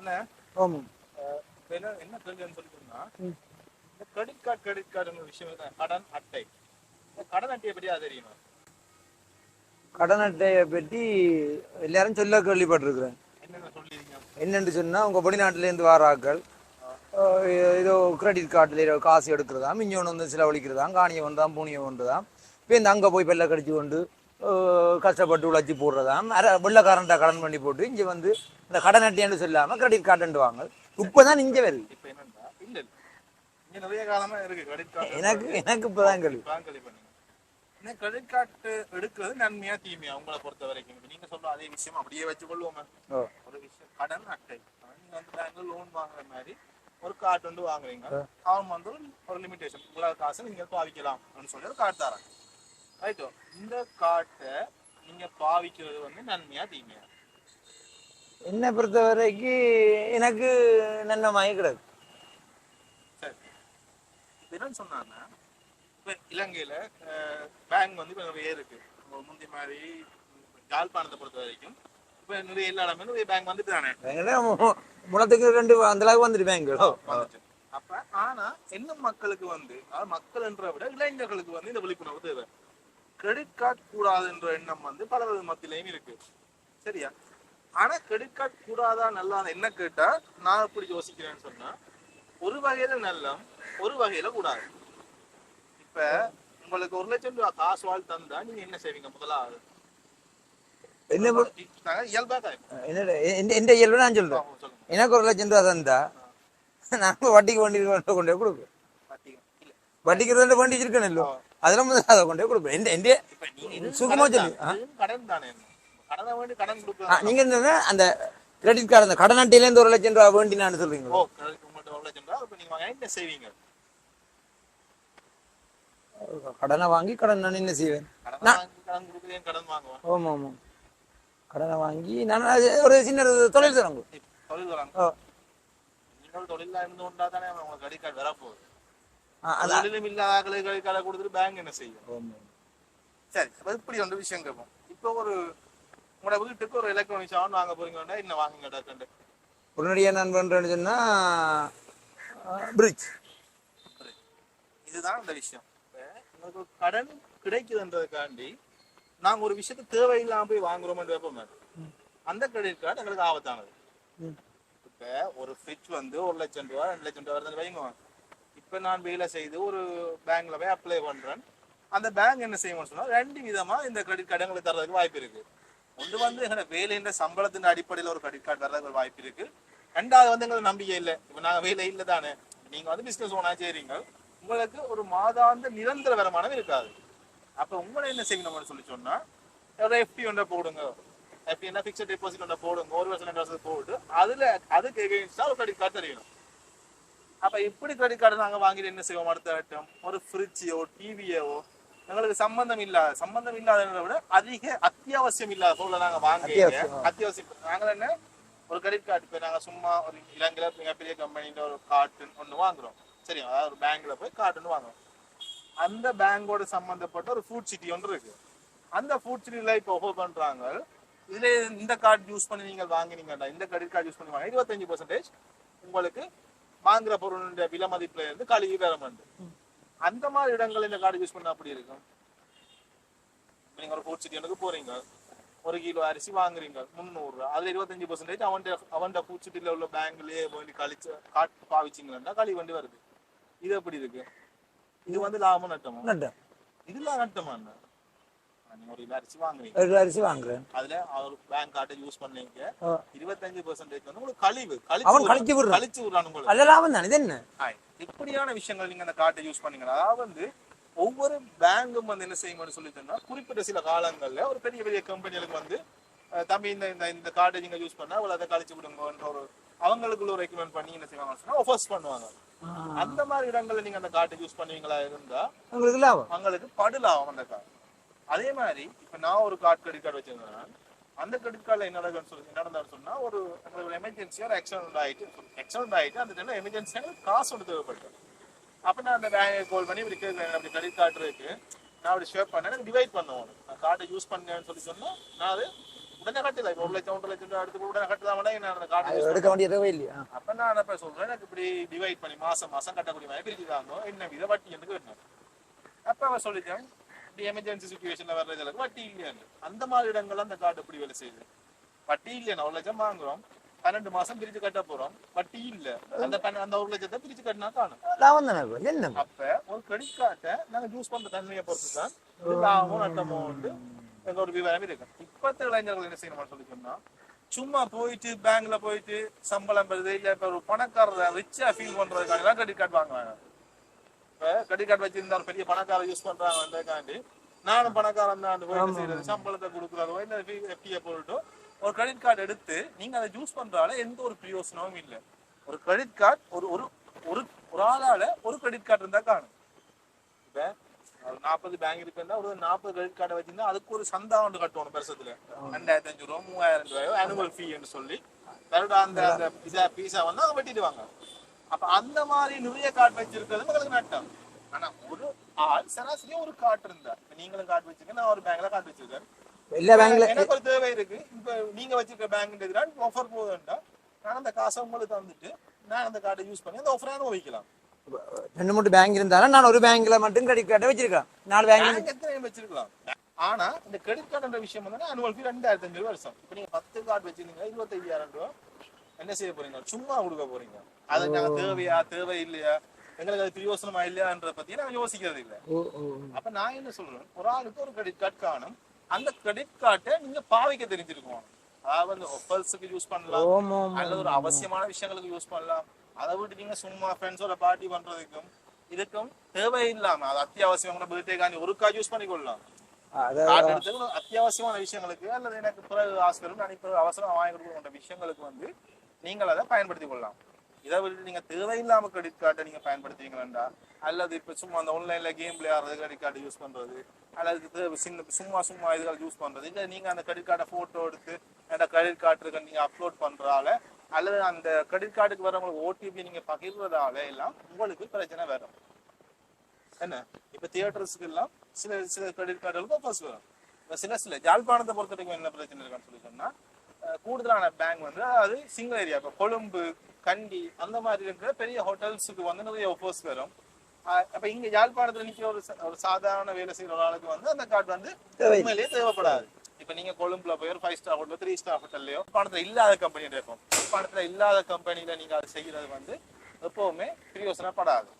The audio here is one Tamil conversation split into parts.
அண்ணா ஆமாம். இப்ப என்ன என்ன கேள்வின்னு சொல்லி சொன்னா இந்த கிரெடிட் கார்டு கிரெடிட் கார்டுங்கிற விஷயம் இருக்கு. கடன் அட்டை. இந்த கடன் அட்டையை பற்றி அது தெரியுமா? கடன் அட்டையை பற்றி எல்லாரும் சொல்ல கேள்விப்பட்டிருக்கிறேன். என்னென்ன சொன்னால் உங்கள் வெளிநாட்டிலேருந்து வர ஆட்கள் ஏதோ கிரெடிட் கார்டில் காசு எடுக்கிறதாம் மிஞ்சோன்னு வந்து செலவழிக்கிறதாம் காணியை வந்தாம் பூனியை வந்ததாம் இப்போ இந்த அங்கே போய் பெல்ல கடிச்சு கொண்டு கஷ்டப்பட்டு உழைச்சி போடுறதாம். அரை வெள்ளக்காரன்ட்ட கடன் பண்ணி போட்டு இங்கே வந்து இந்த கடன் அட்டைன்னு சொல்லாமல் கிரெடிட் கார்டுன்ட்டு வாங்க. இப்போ தான் இங்கே வருது இப்ப என்னன்னா இல்ல இல்ல. இங்க நிறைய காலமா இருக்கு கிரெடிட் கார்டு எனக்கு எனக்கு இப்போ தான் கேள்வி. கிரெடிட் கார்டு எடுக்கிறது நன்மையா தீமையா உங்களை பொறுத்த வரைக்கும்? நீங்க சொல்ற அதே விஷயம் அப்படியே வச்சு கொள்வோமே ஒரு விஷயம் கடன் அட்டை. நீங்க வந்து பேங்க்ல லோன் வாங்குற மாதிரி ஒரு கார்டு வந்து வாங்குறீங்க. அவன் வந்து ஒரு லிமிடேஷன் இவ்வளவு காசு நீங்க பாவிக்கலாம் சொல்லி ஒரு கார்டு தராங்க ரைட்டோ இந்த கார்டை நீங்க பாவிக்கிறது வந்து நன்மையா தீமையா? என்னை பொறுத்த வரைக்கும் எனக்கு நன்மமாகி கிடக்கு. சரி. இப்ப என்னன்னு சொன்னாங்கன்னா இப்ப இலங்கையில பேங்க் வந்து இப்ப நிறைய இருக்கு. முந்தி மாதிரி யாழ்ப்பாணத்தை பொறுத்த வரைக்கும் இப்ப நிறைய எல்லா இடமே நிறைய பேங்க் வந்துட்டு தானே? முளத்துக்கு ரெண்டு அந்த அளவுக்கு வந்துட்டு பேங்களோ வந்துச்சு. அப்ப ஆனா என்ன மக்களுக்கு வந்து அதாவது மக்கள் என்ற விட இளைஞர்களுக்கு வந்து இந்த விழிப்புணர்வு தேவை. கிரெடிட் கார்டு கூடாதுன்ற எண்ணம் வந்து பலரது மத்தியிலையும் இருக்கு. சரியா? ஆனா கிரெடிட் கார்டு கூடாதா நல்லா என்ன கேட்டா நான் எப்படி யோசிக்கிறேன்னு சொன்னா ஒரு வகையில நல்லம் ஒரு வகையில கூடாது. இப்ப உங்களுக்கு ஒரு லட்சம் ரூபாய் காசு வாழ் தந்தா நீங்க என்ன செய்வீங்க முதலாவது என்ன இயல்பா நான் சொல்றேன். எனக்கு ஒரு லட்சம் ரூபா தந்தா நாங்க வட்டிக்கு வண்டி கொண்டு கொடுப்போம். வட்டிக்கு. வண்டி வச்சிருக்கேன் இல்லோ அதுல முதல்ல அதை கொண்டு போய் கொடுப்பேன். எந்த எந்த சுகமா சொல்லு. கடன் தானே? கடனை வேண்டி கடன் கொடுக்கலாம் நீங்க என்ன அந்த கிரெடிட் கார்டு அந்த கடன் அட்டையில இருந்து ஒரு லட்சம் ரூபா வேண்டி நான் ஓ கடன் உங்கள்ட்ட ஒரு லட்சம் ரூபாய்? இப்ப நீங்க வாங்க செய்வீங்க? கடனை வாங்கி கடன் நான் என்ன செய்வேன்? கடன் வாங்கி கடன் வாங்கி நான் ஒரு சின்ன தொழில் தரங்க தொழில் வராங்க ஓ. நீங்கள் தொழிலா இருந்து கொண்டா தானே உங்களுக்கு கிரெடிட் கார்டு வரப்போகுது. தொழிலும் இல்லாத ஆட்களுக்கு கிரெடிட் கார்டை கொடுத்துட்டு பேங்க் என்ன செய்யும். சரி அப்ப இப்படி ஒன்று விஷயம் கேட்போம். இப்போ ஒரு உங்களோட வீட்டுக்கு ஒரு எலக்ட்ரானிக் சாமான் வாங்க போறீங்கன்னா என்ன வாங்குங்க டாக்டர் உடனடியாக நான் பண்றேன்னு சொன்னா பிரிட்ஜ் இதுதான் அந்த விஷயம். இப்ப உங்களுக்கு கடன் கிடைக்குதுன்றதுக்காண்டி நாங்க ஒரு விஷயத்தை தேவையில்லாம போய் வாங்குறோம்னு வைப்போம் அந்த கிரெடிட் கார்டு எங்களுக்கு ஆபத்தானது. இப்ப ஒரு ஃப்ரிட்ஜ் வந்து ஒரு லட்சம் ரூபா ரெண்டு லட்சம் ரூபா வருதுன்னு வைங்க. இப்போ நான் வேலை செய்து ஒரு பேங்க்ல போய் அப்ளை பண்றேன். அந்த பேங்க் என்ன செய்யும்னு சொன்னால் ரெண்டு விதமாக இந்த கிரெடிட் கார்டு எங்களுக்கு தர்றதுக்கு வாய்ப்பு இருக்கு. ஒன்று வந்து எங்களை வேலைன்ற சம்பளத்தின் அடிப்படையில் ஒரு கிரெடிட் கார்டு வர்றதுக்கு வாய்ப்பு இருக்கு. ரெண்டாவது வந்து எங்களுக்கு நம்பிக்கை இல்லை. இப்போ நாங்கள் வேலை இல்லை தானே. நீங்கள் வந்து பிஸ்னஸ் ஓனாக செய்கிறீங்க உங்களுக்கு ஒரு மாதாந்த நிரந்தர வருமானம் இருக்காது. அப்போ உங்களை என்ன செய்யணும்னு சொல்லி சொன்னால் ஒரு எஃப்டி ஒன்றை போடுங்க. எப்படின்னா ஃபிக்ஸட் டெபாசிட் ஒன்றை போடுங்க. ஒரு வருஷம் ரெண்டு வருஷத்துக்கு போட்டு அதில் அதுக்கு எகெயின்ஸ்டா ஒரு கிரெடிட் கார்டு தெரியணும். அப்ப இப்படி கிரெடிட் கார்டு நாங்க வாங்கிட்டு என்ன செய்வோம் அடுத்த வட்டம் ஒரு ஃப்ரிட்ஜோ டிவியோ எங்களுக்கு சம்பந்தம் இல்லாத சம்பந்தம் இல்லாததை விட அதிக அத்தியாவசியம் இல்லாத பொருளை நாங்க வாங்க அத்தியாவசியம். நாங்க என்ன? ஒரு கிரெடிட் கார்டு இப்ப நாங்க சும்மா ஒரு இலங்கையில மிகப்பெரிய கம்பெனில ஒரு கார்டு ஒண்ணு வாங்குறோம். சரி அதாவது ஒரு பேங்க்ல போய் கார்டு ஒண்ணு வாங்குறோம். அந்த பேங்கோட சம்பந்தப்பட்ட ஒரு ஃபுட் சிட்டி ஒன்று இருக்கு. அந்த ஃபுட் சிட்டில இப்போ ஓபன் பண்றாங்க. இதுல இந்த கார்டு யூஸ் பண்ணி நீங்க வாங்கினீங்கன்னா இந்த கிரெடிட் கார்டு யூஸ் பண்ணி வாங்க. இருபத்தஞ்சு பர்சன்டேஜ் உங்களுக்கு வாங்குற பொருளுடைய விலை மதிப்புல இருந்து கழுவி வேற வந்து. அந்த மாதிரி இடங்கள் இந்த கார்டு யூஸ் பண்ண அப்படி இருக்கும்? நீங்க ஒரு ஃபுட் சிட்டி போறீங்க. ஒரு கிலோ அரிசி வாங்குறீங்க. முந்நூறு ரூபா. அதுல இருபத்தஞ்சு பர்சன்டேஜ் அவன் அவன் ஃபுட் சிட்டில உள்ள பேங்க்லயே வேண்டி கழிச்சு காட்டு பாவிச்சிங்கன்னா கழி வண்டி வருது. இது எப்படி இருக்கு? இது வந்து லாபம் நட்டமா? நட்டம். இதெல்லாம் நட்டமா என்ன? ஒரு கிலோ அரிசி வாங்குறீங்க ஒரு அரிசி வாங்குறேன். அதுல அவர் பேங்க் கார்டை யூஸ் பண்ணீங்க. இருபத்தஞ்சு பர்சன்டேஜ் வந்து உங்களுக்கு கழிவு அவன் விடுறான். கழிச்சு விடுறான். கழிச்சு விடுறான் உங்களுக்கு. அல்ல லாபம் தானே இது என்ன? ஆய். இப்படியான விஷயங்கள் நீங்க அந்த கார்டை யூஸ் பண்ணீங்கன்னா அதாவது வந்து ஒவ்வொரு பேங்கும் வந்து என்ன செய்யும்னு சொல்லி சொன்னா குறிப்பிட்ட சில காலங்கள்ல ஒரு பெரிய பெரிய கம்பெனிகளுக்கு வந்து தம்பி இந்த இந்த இந்த கார்டை நீங்க யூஸ் பண்ணா அவ்வளவு அதை கழிச்சு விடுங்கன்ற ஒரு அவங்களுக்குள்ள ஒரு ரெக்கமெண்ட் பண்ணி என்ன செய்வாங்க சொன்னா ஆஃபர்ஸ் பண்ணுவாங்க. அந்த மாதிரி இடங்கள்ல நீங்க அந்த கார்டை யூஸ் பண்ணுவீங்களா இருந்தா உங்களுக்கு லாபம். அவங்களுக்கு படுலாகும் அந்த கார்டு அதே மாதிரி இப்ப நான் ஒரு கார்டு கிரெடிட் கார்டு வச்சிருந்தேன் அந்த கிரெடிட் கார்டில் என்ன நடந்தாலும் சொன்னா ஒரு ஒரு எமர்ஜென்சியா ஒரு ஆக்சிடென்ட் ஆயிட்டு ஆக்சிடென்ட் ஆயிட்டு அந்த டைம்ல எமர்ஜென்சியாக காசு ஒன்று தேவைப்பட்டது. அப்ப நான் அந்த பேங்க் கால் பண்ணி இப்படி கேட்குறேன் அப்படி கிரெடிட் கார்டு இருக்கு. நான் அப்படி ஷேர் பண்ணேன் டிவைட் பண்ணுவோம். நான் கார்டை யூஸ் பண்ணேன்னு சொல்லி சொன்னா நான் அது உடனே கட்டல இப்ப ஒரு லட்சம் ஒன்றரை லட்சம் எடுத்து உடனே கட்டலாமனா என்ன அது கார்டு எடுக்க வேண்டிய தேவை இல்லையா? அப்ப நான் அப்ப சொல்றேன் எனக்கு இப்படி டிவைட் பண்ணி மாசம் மாசம் கட்டக்கூடிய மாதிரி பிரிச்சுதாங்க என்ன வித வட்டி எனக்கு வேணும் அப்ப அவன் சொல்லிட்டேன் இப்படி எமர்ஜென்சி சுச்சுவேஷன்ல வர்றதுக்கு வட்டி இல்லையான்னு அந்த மாதிரி இடங்கள்ல அந்த கார்டு எப்படி வேலை செய்யுது? வட்டி இல்லையா ஒரு லட்சம் வாங்குறோம். பன்னெண்டு மாசம் பிரிச்சு கட்ட போறோம். வட்டி இல்ல அந்த அந்த ஒரு லட்சத்தை பிரிச்சு கட்டினா காணும். லாபம் தானே. என்ன அப்ப ஒரு கிரெடிட் கார்டை நாங்க யூஸ் பண்ற தன்மையை பொறுத்து தான் லாபமோ நட்டமோ வந்து எங்க ஒரு விவரம் இருக்கு. இப்பத்த இளைஞர்கள் என்ன செய்யணும்னு சொல்லி சொன்னா சும்மா போயிட்டு பேங்க்ல போயிட்டு சம்பளம் பெறுது இல்ல இப்ப ஒரு பணக்காரர் ரிச்சா ஃபீல் பண்றதுக்காக கிரெடிட் கார்டு வாங்குறாங்க. கிரெடிட் கார்டு வச்சிருந்தா ஒரு பெரிய பணக்காரர் யூஸ் பண்றாங்கன்றதுக்காண்டி நானும் பணக்காரன் தான் போயிட்டு செய்யறது சம்பளத்தை கொடுக்குறதோ இல்ல எஃப்டியை போட்டுட்டோ ஒரு கிரெடிட் கார்டு எடுத்து நீங்க அதை யூஸ் பண்றால எந்த ஒரு பிரயோசனமும் இல்ல. ஒரு கிரெடிட் கார்டு ஒரு ஒரு ஒரு ஒரு ஆளால ஒரு கிரெடிட் கார்டு இருந்தா காணும். இப்ப ஒரு நாற்பது பேங்க் இருக்குன்னா ஒரு நாற்பது கிரெடிட் கார்டை வச்சிருந்தா அதுக்கு ஒரு சந்தா ஒன்று கட்டணும் வருஷத்துல ரெண்டாயிரத்தி அஞ்சு ரூபா மூவாயிரம் ரூபாயோ ஆனுவல் ஃபீன்னு சொல்லி. வருடம் அந்த பிசா பீஸா வந்து அவங்க வெட்டிடுவாங்க. அப்ப அந்த மாதிரி நிறைய கார்டு வச்சிருக்கிறது உங்களுக்கு நட்டம். ஆனா ஒரு ஆள் சராசரியா ஒரு கார்டு இருந்தா இப்ப நீங்களும் கார்டு வச்சிருக்கேன் நான் ஒரு பேங்க்ல கார்டு வச்சிருக்கேன். எல்லா பேங்க்ல எனக்கு ஒரு தேவை இருக்கு. இப்ப நீங்க வச்சிருக்க பேங்க் ஆஃபர் போகுதுண்டா நான் அந்த காசை உங்களுக்கு தந்துட்டு நான் அந்த கார்டை யூஸ் பண்ணி அந்த ஆஃபர் அனுபவிக்கலாம் ரெண்டு மூணு பேங்க் இருந்தாலும் நான் ஒரு பேங்க்ல மட்டும் கிரெடிட் கார்டை வச்சிருக்கேன் நாலு பேங்க்ல பேங்க் எத்தனை வச்சிருக்கலாம். ஆனா இந்த கிரெடிட் கார்டுன்ற விஷயம் வந்து அனுவல் ஃபீ ரெண்டாயிரத்தி அஞ்சு வருஷம். இப்ப நீங்க பத்து கார்டு வச்சிருந்தீங்க இருபத்தையாயிரம் ரூபா என்ன செய்ய போறீங்க? சும்மா கொடுக்க போறீங்க. அது நாங்க தேவையா தேவை இல்லையா எங்களுக்கு அது பிரயோசனமா இல்லையான்றத பத்தி நாங்க யோசிக்கிறது இல்ல. அப்ப நான் என்ன சொல்றேன்? ஒரு ஆளுக்கு ஒரு கிரெடிட் கார்டு காணும். அந்த கிரெடிட் கார்டை நீங்க பாவிக்க தெரிஞ்சிருக்கணும். அதாவது அந்த ஒஃபர்ஸுக்கு யூஸ் பண்ணலாம். அல்லது ஒரு அவசியமான விஷயங்களுக்கு யூஸ் பண்ணலாம். அதை விட்டு நீங்க சும்மா ஃப்ரெண்ட்ஸோட பார்ட்டி பண்றதுக்கும் இதுக்கும் தேவையில்லாம அது அத்தியாவசியமான பர்த்டே காண்டி ஒரு கார்டு யூஸ் பண்ணிக்கொள்ளலாம். அத்தியாவசியமான விஷயங்களுக்கு அல்லது எனக்கு பிறகு ஆஸ்கரும் நான் பிறகு அவசரம் வாங்கி கொடுக்க விஷயங்களுக்கு வந்து நீங்கள் அதை பயன்படுத்திக் கொள்ளலாம். இதை விட்டு நீங்க தேவையில்லாம கிரெடிட் கார்டை நீங்க பயன்படுத்துவீங்களா அல்லது இப்ப சும்மா அந்த ஆன்லைன்ல கேம் விளையாடுறது கிரெடிட் கார்டு யூஸ் பண்றது அல்லது சின்ன சும்மா சும்மா இதுகள் யூஸ் பண்றது. இல்ல நீங்க அந்த கிரெடிட் கார்டை போட்டோ எடுத்து அந்த கிரெடிட் கார்டு இருக்க நீங்க அப்லோட் பண்றதால அல்லது அந்த கிரெடிட் கார்டுக்கு வரவங்களுக்கு ஓடிபி நீங்க பகிர்றதால எல்லாம் உங்களுக்கு பிரச்சனை வரும். என்ன? இப்ப தியேட்டர்ஸ்க்கு எல்லாம் சில சில கிரெடிட் கார்டுகளுக்கு ஆஃபர்ஸ் வரும். இப்ப சில சில ஜாழ்ப்பாணத்தை பொறுத்த வரைக்கும் என்ன பிரச்சனை இருக்கான்னு சொல்லி சொன்னா கூடுதலான பேங்க் வந்து அது சிங்கிள் ஏரியா இப்ப கொழும்பு கண்டி அந்த மாதிரி இருக்கிற பெரிய ஹோட்டல்ஸுக்கு வந்து நிறைய ஆஃபர்ஸ் வரும். அப்ப இங்க யாழ்ப்பாணத்துல நிக்கிற ஒரு ஒரு சாதாரண வேலை செய்யற ஒரு ஆளுக்கு வந்து அந்த கார்டு வந்து உண்மையிலேயே தேவைப்படாது. இப்ப நீங்க கொழும்புல போய் ஒரு five star hotel three star ஹோட்டல்லையோ பணத்துல இல்லாத கம்பெனி இருக்கும். பணத்துல இல்லாத கம்பெனில நீங்க அதை செய்யறது வந்து எப்பவுமே பிரயோசனப்படாது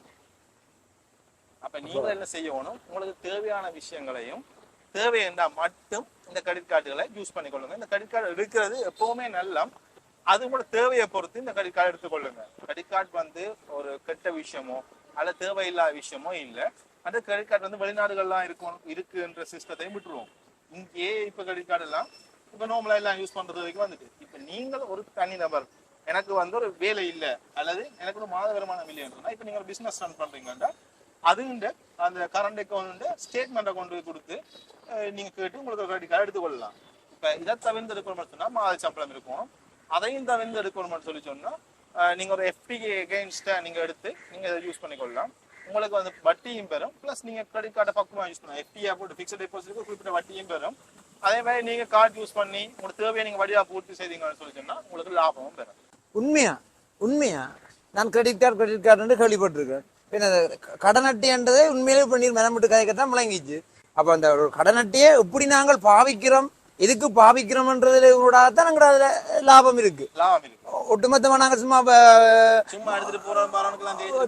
அப்ப நீங்க என்ன செய்யணும் உங்களுக்கு தேவையான விஷயங்களையும் தேவை என்றால் மட்டும் இந்த கிரெடிட் கார்டுகளை யூஸ் பண்ணிக்கொள்ளுங்க. இந்த கிரெடிட் கார்டு இருக்கிறது எப்பவுமே நல்லா அது கூட தேவையை பொறுத்து இந்த கிரெடிட் கார்டு எடுத்துக்கொள்ளுங்க. கிரெடிட் கார்டு வந்து ஒரு கெட்ட விஷயமோ அல்ல தேவையில்லாத விஷயமோ இல்லை. அந்த கிரெடிட் கார்டு வந்து வெளிநாடுகள்லாம் இருக்கும் இருக்குன்ற சிஸ்டத்தையும் விட்டுருவோம். இங்கேயே இப்போ கிரெடிட் கார்டு எல்லாம் இப்ப எல்லாம் யூஸ் பண்ணுறது வரைக்கும் வந்துட்டு. இப்போ நீங்கள் ஒரு தனி நபர் எனக்கு வந்து ஒரு வேலை இல்லை அல்லது எனக்கு ஒரு மாத வருமானம் இல்லைன்னா இப்போ நீங்கள் ஒரு பிசினஸ் ரன் பண்ணுறீங்கன்னா அதுன்ற அந்த கரண்ட் அக்கௌண்ட் ஸ்டேட்மெண்ட்டை கொண்டு போய் கொடுத்து நீங்கள் கேட்டு உங்களுக்கு ஒரு கிரெடிட் கார்டு எடுத்துக்கொள்ளலாம். இப்போ இதை தவிர்த்து எடுக்கணும்னு சொன்னால் மாத சம்பளம் இருக்கும். அதையும் தவிர்த்து எடுக்கணும்னு சொல்லி சொன்னால் நீங்கள் ஒரு எஃப்டி எகெயின்ஸ்டாக நீங்கள் எடுத்து நீங்கள் இதை யூஸ் பண்ணிக்கொள்ளலாம். உங்களுக்கு வந்து வட்டியும் பெறும். ப்ளஸ் நீங்கள் கிரெடிட் கார்டை பக்கமாக யூஸ் பண்ணலாம். எஃப்டியாக போட்டு ஃபிக்ஸட் டெபாசிட்டுக்கு குறிப்பிட்ட வட்டியும் பெறும். அதே மாதிரி நீங்க கார்டு யூஸ் பண்ணி உங்களுக்கு தேவையை நீங்க வழியா பூர்த்தி செய்தீங்கன்னு சொல்லி சொன்னா உங்களுக்கு லாபமும் பெறும். உண்மையா? உண்மையா? நான் கிரெடிட் கார்டு கிரெடிட் கார்டு கேள்விப்பட்டிருக்கேன். பின்ன அந்த க- கடன் அட்டைன்றதே உண்மையிலே பண்ணி மெனமிட்டு கதைக்கத்தான் முழங்கிச்சு. அப்ப அந்த ஒரு கடன் அட்டையை எப்படி நாங்கள் பாவிக்கிறோம் எதுக்கு பாவிக்கிறோம்ன்றதுல தான் நாங்கள் அதுல லாபம் இருக்கு. ஒட்டுமொத்தமா நாங்க சும்மா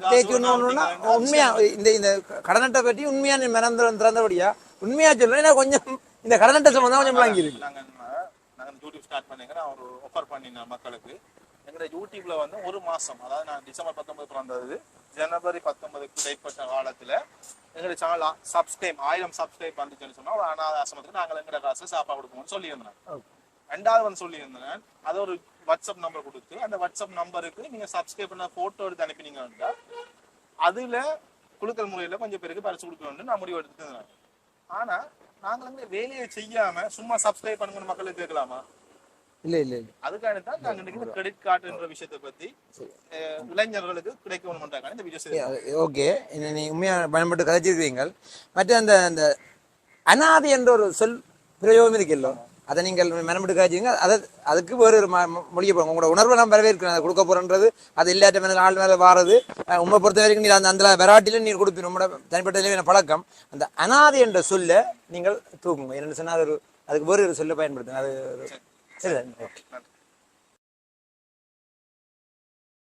தேய்ச்சி உண்மையா இந்த இந்த கடன் அட்டை பற்றி உண்மையா நீ மெனந்த திறந்தபடியா உண்மையா சொல்றேன். ஏன்னா கொஞ்சம் இந்த கடன் அட்டை சம்பந்தம் கொஞ்சம் முழங்கி இருக்கு எங்களோட யூடியூப்ல வந்து ஒரு மாசம் அதாவது நான் டிசம்பர் பத்தொன்பது பிறந்தது ஜனவரி பத்தொன்பதுக்கு இடைப்பட்ட காலத்துல எங்களுடைய சேனல் சப்ஸ்கிரைப் ஆயிரம் சப்ஸ்கிரைப் வந்துச்சுன்னு சொன்னா ஒரு அனாத ஆசிரமத்துக்கு நாங்கள் எங்கட காசு சாப்பாடு கொடுப்போம்னு சொல்லியிருந்தேன். ரெண்டாவது வந்து சொல்லியிருந்தேன் அது ஒரு வாட்ஸ்அப் நம்பர் கொடுத்து அந்த வாட்ஸ்அப் நம்பருக்கு நீங்க சப்ஸ்கிரைப் பண்ண போட்டோ எடுத்து அனுப்பினீங்கன்னா அதுல குழுக்கள் முறையில கொஞ்சம் பேருக்கு பரிசு கொடுக்கணும்னு நான் முடிவு எடுத்துருந்தேன் ஆனா நாங்கள் வந்து வேலையை செய்யாம சும்மா சப்ஸ்கிரைப் பண்ணுங்க மக்களுக்கு கேட்கலாமா? இல்ல இல்ல இல்ல. அதுக்காக தான் நாங்க இன்னைக்கு கிரெடிட் கார்டுன்ற விஷயத்தை பத்தி இளைஞர்களுக்கு கிடைக்கணும்ன்றாங்க இந்த வீடியோ ஓகே. நீ உண்மையா பயன்பட்டு கதைச்சிருக்கீங்க மற்ற அந்த அந்த அனாதை என்ற ஒரு சொல் பிரயோகம் இருக்குல்ல அதை நீங்கள் மெனமிட்டு காய்ச்சிங்க அதை அதுக்கு வேறு ஒரு மொழியை போங்க உங்களோட உணர்வை நான் வரவேற்கிறேன். அதை கொடுக்க போறேன்றது. அது இல்லாட்ட மேலே ஆள் மேலே வாரது. உண்மை பொறுத்த வரைக்கும் நீ அந்த அந்த வெராட்டில நீர் கொடுப்பீங்க உங்களோட தனிப்பட்ட பழக்கம்? அந்த அனாதை என்ற சொல்ல நீங்கள் தூக்குங்க. என்னென்னு சொன்னால் அது ஒரு அதுக்கு வேறு ஒரு சொல்ல பயன்படுத்துங்க. அது ஒரு- சரி ஓகே நன்றி